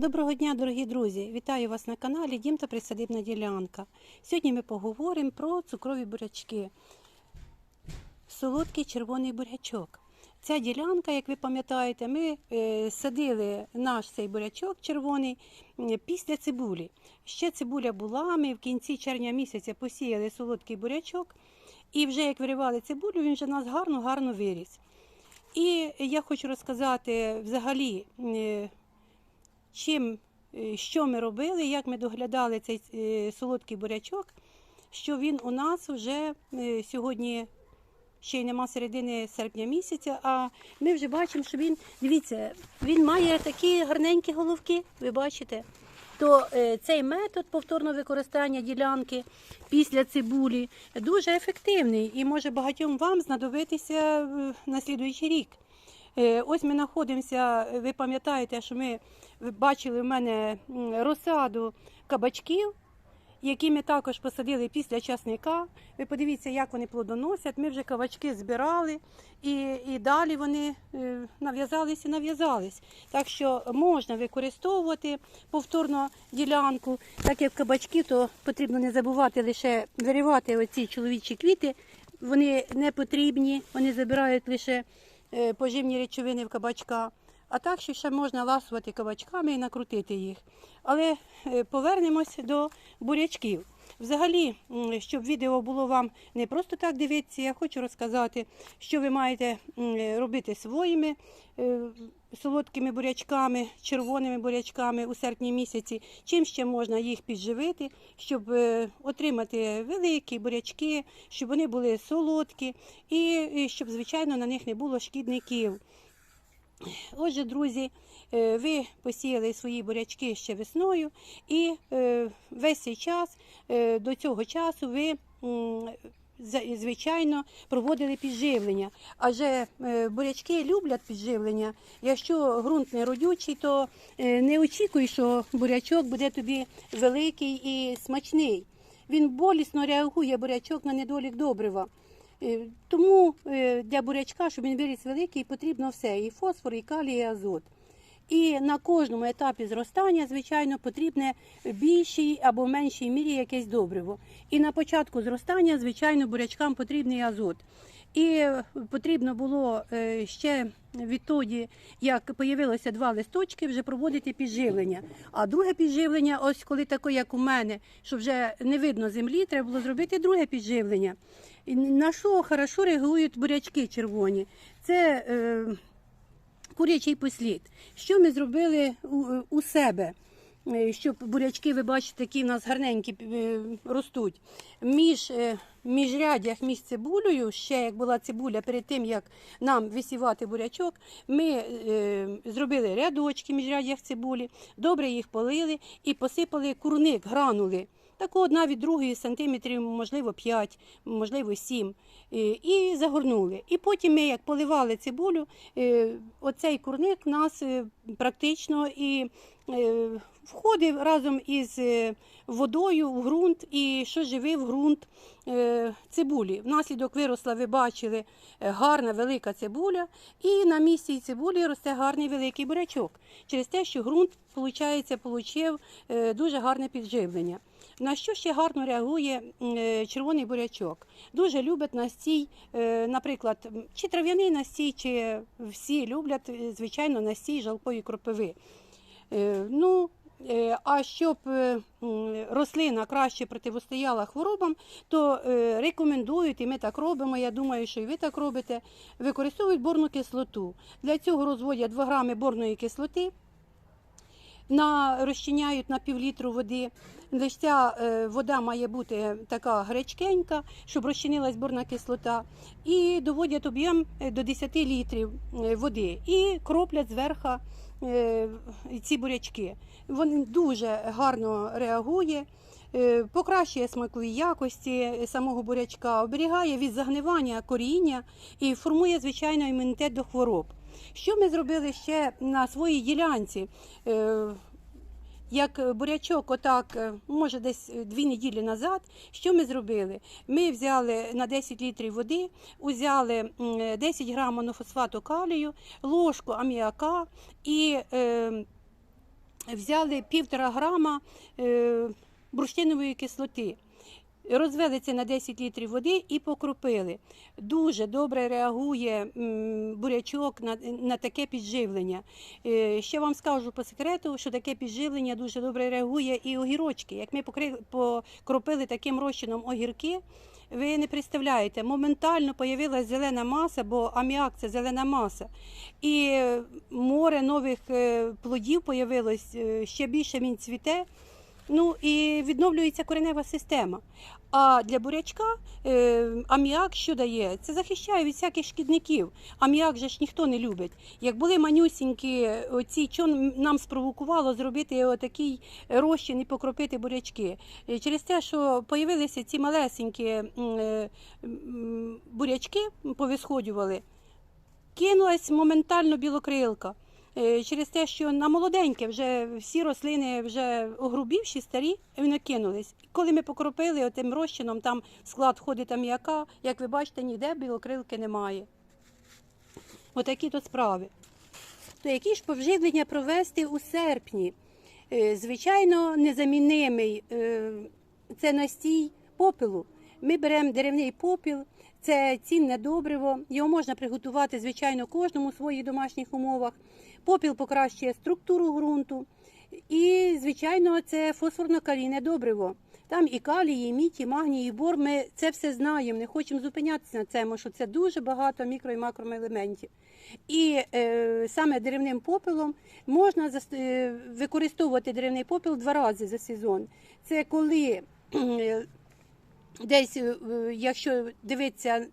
Доброго дня, дорогі друзі! Вітаю вас на каналі Дім та Присадибна ділянка. Сьогодні ми поговоримо про цукрові бурячки. Солодкий червоний бурячок. Ця ділянка, як ви пам'ятаєте, ми е, садили наш цей бурячок червоний після цибулі. Ще цибуля була, ми в кінці червня місяця посіяли солодкий бурячок, і вже як виривали цибулю, він вже нас гарно-гарно виріс. І я хочу розказати взагалі. Чим, е, що ми робили, як ми доглядали цей е, солодкий бурячок, що він у нас вже е, сьогодні ще й нема середини серпня місяця, а ми вже бачимо, що він, дивіться, він має такі гарненькі головки, ви бачите. То цей метод повторного використання ділянки після цибулі дуже ефективний і може багатьом вам знадобитися на слідуючий рік. Ось ми знаходимося, ви пам'ятаєте, що ми ви бачили в мене розсаду кабачків, які ми також посадили після часника. Ви подивіться, як вони плодоносять. Ми вже кабачки збирали і, і далі вони е, нав'язались і нав'язались. Так що можна використовувати повторно ділянку. Так як кабачки, то потрібно не забувати лише виривати оці чоловічі квіти. Вони не потрібні, вони забирають лише е, поживні речовини в кабачка. А так, що ще можна ласувати кабачками і накрутити їх. Але е, повернемось до бурячків. Взагалі, щоб відео було вам не просто так дивитися, я хочу розказати, що ви маєте робити своїми е, солодкими бурячками, червоними бурячками у серпні місяці, чим ще можна їх підживити, щоб е, отримати великі бурячки, щоб вони були солодкі і і щоб, звичайно, на них не було шкідників. Отже, друзі, е, ви посіяли свої бурячки ще весною, і е, весь цей час е, до цього часу ви. Звичайно, проводили підживлення, адже бурячки люблять підживлення. Якщо ґрунт не родючий, то не очікуй, що бурячок буде тобі великий і смачний. Він болісно реагує бурячок на недолік добрива. Е, Тому е, для бурячка, щоб він виріс великий, потрібно все: і фосфор, і калій, і азот. І на кожному етапі зростання, звичайно, потрібне в більшій або меншій мірі якесь добриво. І на початку зростання, звичайно, бурячкам потрібний азот. І е, потрібно було е, ще відтоді, як появилося два листочки, вже проводити підживлення. А друге підживлення, ось коли таке, як у мене, що вже не видно землі, треба було зробити друге підживлення. На що хорошо реагують бурячки червоні? Це е, курячий послід. Що ми зробили у, себе? Е, Щоб бурячки, ви бачите, які в нас гарненькі е, ростуть. Між е, міжрядях між цибулею, ще як була цибуля, перед тим як нам висівати бурячок, ми зробили рядочки між рядях цибулі, добре їх полили і посипали курник, гранули. Таку одна від другої сантиметрів, можливо, 5, можливо, 7. Е, І загорнули. І потім ми, як поливали цибулю, е, оцей курник нас е, практично і входив разом із е, водою в ґрунт і що живив ґрунт е, цибулі. Внаслідок виросла, ви бачили, е, гарна велика цибуля, і на місці цибулі росте гарний великий бурячок. Через те, що ґрунт, получив е, дуже гарне підживлення. На що ще гарно реагує е, червоний бурячок? Дуже люблять настій, е, наприклад, чи трав'яний настій, чи всі люблять, е, звичайно, настій жалкої кропиви. Е, Ну, е, а щоб е, рослина краще протистояла хворобам, то рекомендують, і ми так робимо, я думаю, що і ви так робите, використовують борну кислоту. Для цього розводять 2 грами борної кислоти, на, розчиняють на півлітру води. Лише ця е, вода має бути така гречкенька, щоб розчинилась борна кислота, і доводять об'єм е, до 10 літрів е, води і кроплять зверху ці бурячки. Він дуже гарно реагує. Покращує смакові якості самого бурячка, оберігає від загнивання коріння і формує, звичайно, імунітет до хвороб. Що ми зробили ще на своїй ділянці? Е, Як бурячок, отак, е, може, десь дві неділі назад, що ми зробили? Ми взяли на 10 літрів води, узяли 10 грам монофосфату калію, ложку аміака і е, взяли півтора грама е, бурштинової кислоти. Розвели на 10 літрів води і покропили. Дуже добре реагує бурячок на, на таке підживлення. Е, Ще вам скажу по секрету, що таке підживлення дуже добре реагує і огірочки. Як ми покропили таким розчином огірки, ви не представляєте, моментально появилася зелена маса, бо аміак це зелена маса. І море нових е, плодів появилось, е, ще більше він цвіте. Ну і відновлюється коренева система. А для бурячка е, аміак що дає? Це захищає від всяких шкідників. Аміак же ж ніхто не любить. Як були манюсінькі, оці, що нам спровокувало зробити отакий розчин і покропити бурячки? Е, Через те, що появилися ці малесенькі е, бурячки, повисходювали, кинулась моментально білокрилка. Е, Через те, що на молоденьке вже всі рослини вже огрубівші, старі, вони кинулись. Коли ми покропили отим розчином, там склад входить аміака, як ви бачите, ніде білокрилки немає. Отакі то справи. То які ж повживлення провести у серпні? Е, Звичайно, незамінимий е, це настій попелу. Ми беремо деревний попіл, це цінне добриво. Його можна приготувати, звичайно, кожному у своїх домашніх умовах. Попіл покращує структуру ґрунту. І, звичайно, це фосфорно-калійне добриво. Там і калій, і мідь, і магній, і бор. Ми це все знаємо. Не хочемо зупинятися на цьому, що це дуже багато мікро і макроелементів. І е, саме деревним попелом можна зас- е, використовувати деревний попел два рази за сезон. Це коли десь, е, якщо дивитися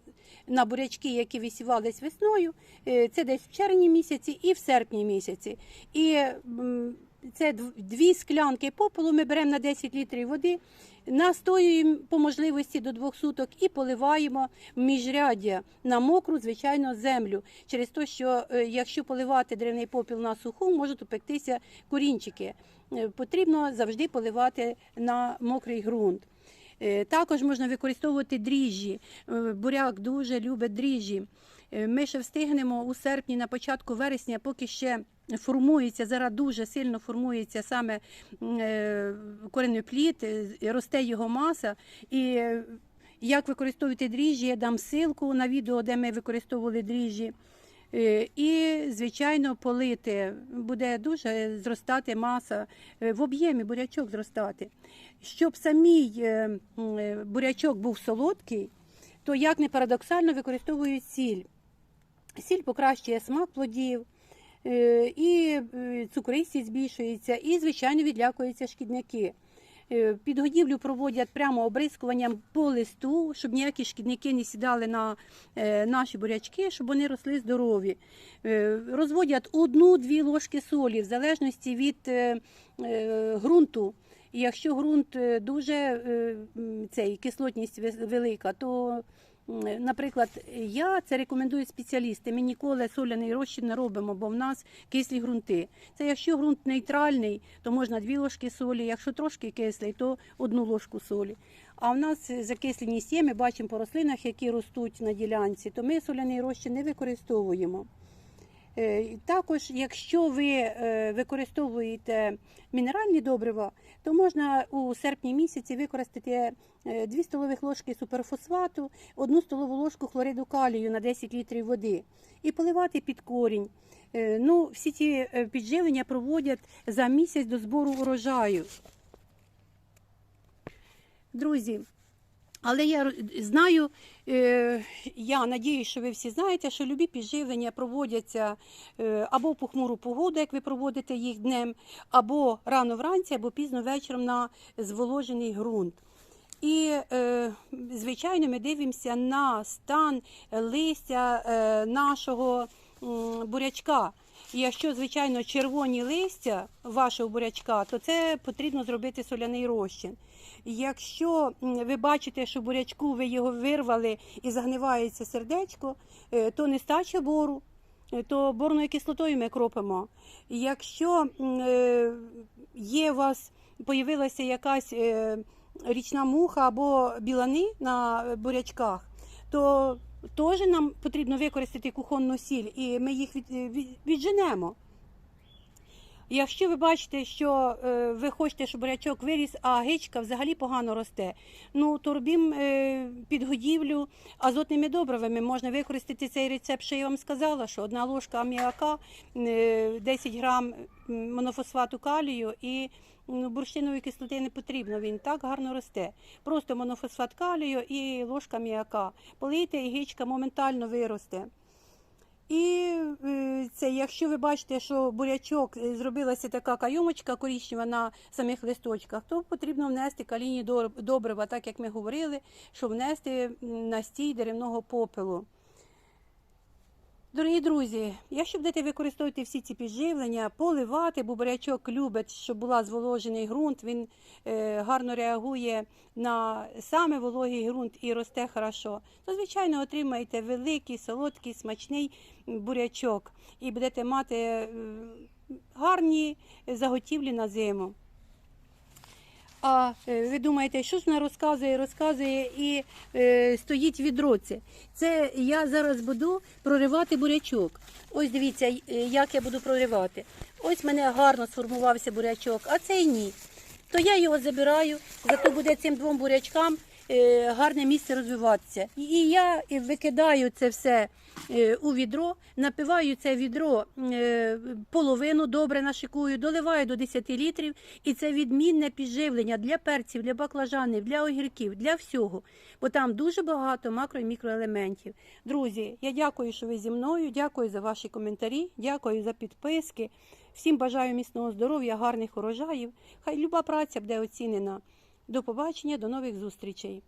на бурячки, які висівались весною, е, це десь в червні місяці і в серпні місяці. І це дві склянки попелу ми беремо на 10 літрів води, настоюємо по можливості до двох суток і поливаємо міжряддя на мокру, звичайно, землю. Через те, що е, якщо поливати деревний попіл на суху, можуть упектися корінчики. Е, Потрібно завжди поливати на мокрий ґрунт. Е, Також можна використовувати дріжджі. Е, Буряк дуже любить дріжджі. Е, Ми ще встигнемо у серпні, на початку вересня, поки ще формується, зараз дуже сильно формується саме коренеплід, росте його маса. І як використовувати дріжджі, я дам ссылку на відео, де ми використовували дріжджі. Е, І, звичайно, полити. Буде дуже зростати маса е, в об'ємі бурячок зростати. Щоб самій е, бурячок був солодкий, то як не парадоксально використовують сіль. Сіль покращує смак плодів, і цукристість збільшується, і, звичайно, відлякуються шкідники. Е, Підгодівлю проводять прямо обрискуванням по листу, щоб ніякі шкідники не сідали на е, наші бурячки, щоб вони росли здорові. Е, Розводять одну-дві ложки солі в залежності від ґрунту. Якщо ґрунт дуже цей кислотність ве- велика, то, наприклад, я це рекомендую спеціалісти. Ми ніколи соляний розчин не робимо, бо в нас кислі ґрунти. Це якщо ґрунт нейтральний, то можна дві ложки солі. Якщо трошки кислий, то одну ложку солі. А в нас закисленість є, ми бачимо по рослинах, які ростуть на ділянці, то ми соляний розчин не використовуємо. Е, Також, якщо ви е, використовуєте мінеральні добрива, то можна у серпні місяці використати 2 столових ложки суперфосфату, 1 столову ложку хлориду калію на 10 літрів води і поливати під корінь. Е, Ну, всі ці е, підживлення проводять за місяць до збору урожаю. Друзі, але я знаю, е, я надіюсь, що ви всі знаєте, що любі підживлення проводяться е, або в похмуру погоду, як ви проводите їх днем, або рано вранці, або пізно вечором на зволожений ґрунт. І, е, звичайно, ми дивимося на стан листя нашого бурячка. Якщо, звичайно, червоні листя вашого бурячка, то це потрібно зробити соляний розчин. Якщо ви бачите, що бурячку ви його вирвали і загнивається сердечко, е, то нестача бору, е, то борною кислотою ми кропимо. Якщо е, є у вас появилася якась річна муха або білани на бурячках, то теж нам потрібно використати кухонну сіль, і ми їх від, від- відженемо. Якщо ви бачите, що е, ви хочете, щоб бурячок виріс, а гичка взагалі погано росте, ну то робім е, підгодівлю азотними добривами. Можна використати цей рецепт, що я вам сказала, що одна ложка аміака, е, 10 грам монофосфату калію і ну, бурштинової кислоти не потрібно, він так гарно росте. Просто монофосфат калію і ложка аміака. Полийте, і гичка моментально виросте. І е, це, якщо ви бачите, що бурячок е, зробилася така кайомочка корічнева на самих листочках, то потрібно внести калійні дор- добрива, так як ми говорили, щоб внести настій деревного попелу. Дорогі друзі, якщо будете використовувати всі ці підживлення, поливати, бо бурячок любить, щоб була зволожений ґрунт, він е, гарно реагує на саме вологий ґрунт і росте хорошо, то звичайно отримаєте великий, солодкий, смачний бурячок і будете мати гарні заготівлі на зиму. А е, ви думаєте, що ж вона розказує, розказує і е, стоїть відро це. Це я зараз буду проривати бурячок. Ось дивіться, е, як я буду проривати. Ось в мене гарно сформувався бурячок, а цей ні. То я його забираю, зато буде цим двом бурячкам е, гарне місце розвиватися. І я викидаю це все у відро, напиваю це відро е, половину добре нашикую, доливаю до 10 літрів, і це відмінне підживлення для перців, для баклажанів, для огірків, для всього. Бо там дуже багато макро і мікроелементів. Друзі, я дякую, що ви зі мною. Дякую за ваші коментарі, дякую за підписки. Всім бажаю міцного здоров'я, гарних урожаїв. Хай люба праця буде оцінена. До побачення, до нових зустрічей.